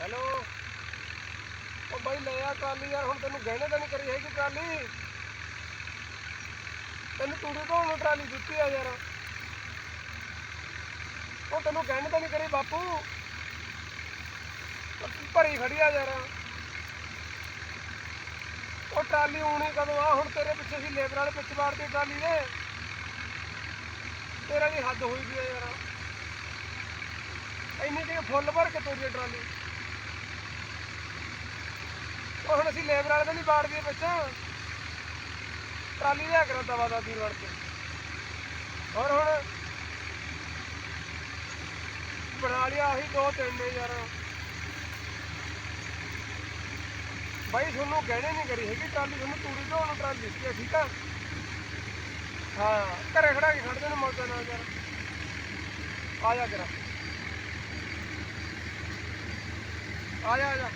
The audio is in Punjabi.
ਹੈਲੋ? ਉਹ ਬਾਈ, ਲੈ ਆ ਟਰਾਲੀ ਯਾਰ, ਹੁਣ ਤੈਨੂੰ ਗਹਿਣੇ ਤਾਂ ਨਹੀਂ ਕਰੀ ਹੈਗੀ ਟਰਾਲੀ। ਤੈਨੂੰ ਤੂੜੀ ਧੋਣ ਨੂੰ ਟਰਾਲੀ ਦਿੱਤੀ ਆ ਯਾਰ। ਉਹ ਤੈਨੂੰ ਗਹਿਣੇ ਤਾਂ ਨਹੀਂ ਕਰੀ ਬਾਪੂ। ਭਰੀ ਖੜੀ ਆ ਯਾਰ। ਉਹ ਟਰਾਲੀ ਆਉਣੀ ਕਦੋਂ ਆ? ਹੁਣ ਤੇਰੇ ਪਿੱਛੇ ਸੀ ਲੇਬਰ ਵਾਲੇ ਪਿੱਛੇ ਮਾਰਦੀ ਟਰਾਲੀ ਦੇ। ਤੇਰਾ ਵੀ ਹੱਦ ਹੋਈ ਵੀ ਆ ਯਾਰ। ਇੰਨੀ ਕਿ ਫੁੱਲ ਭਰ ਕੇ ਤੋਰੀ ਆ ਟਰਾਲੀ। ਉਹ ਹੁਣ ਅਸੀਂ ਲੇਬਰ ਵਾਲੇ ਤਾਂ ਨਹੀਂ ਬਾੜਦੇ ਬੱਚਾ ਟਰਾਲੀ ਲਿਆ ਕਰਾਂ ਦਵਾ ਦਾ ਵੀਰ ਵੜ ਕੇ ਹੋਰ ਹੁਣ ਬਣਾ ਲਿਆ ਆਹੀ ਦੋ ਤਿੰਨ ਨੇ ਯਾਰ। ਬਾਈ ਤੁਹਾਨੂੰ ਗਹਿਣੇ ਨਹੀਂ ਕਰੀ ਹੈਗੀ, ਟਰਾਲੀ ਤੁਹਾਨੂੰ ਤੂੜੀ ਢੋਣ ਨੂੰ ਟਰਾਲੀ ਦਿੱਤੀ ਆ, ਠੀਕ ਆ? ਹਾਂ, ਘਰੇ ਖੜਾ ਕੇ ਖੜਦੇ ਨੇ ਮੌਜਾਂ ਨਾਲ ਯਾਰ। ਆ ਜਾ ਕਰਾ ਆ ਜਾ ਆ ਜਾ।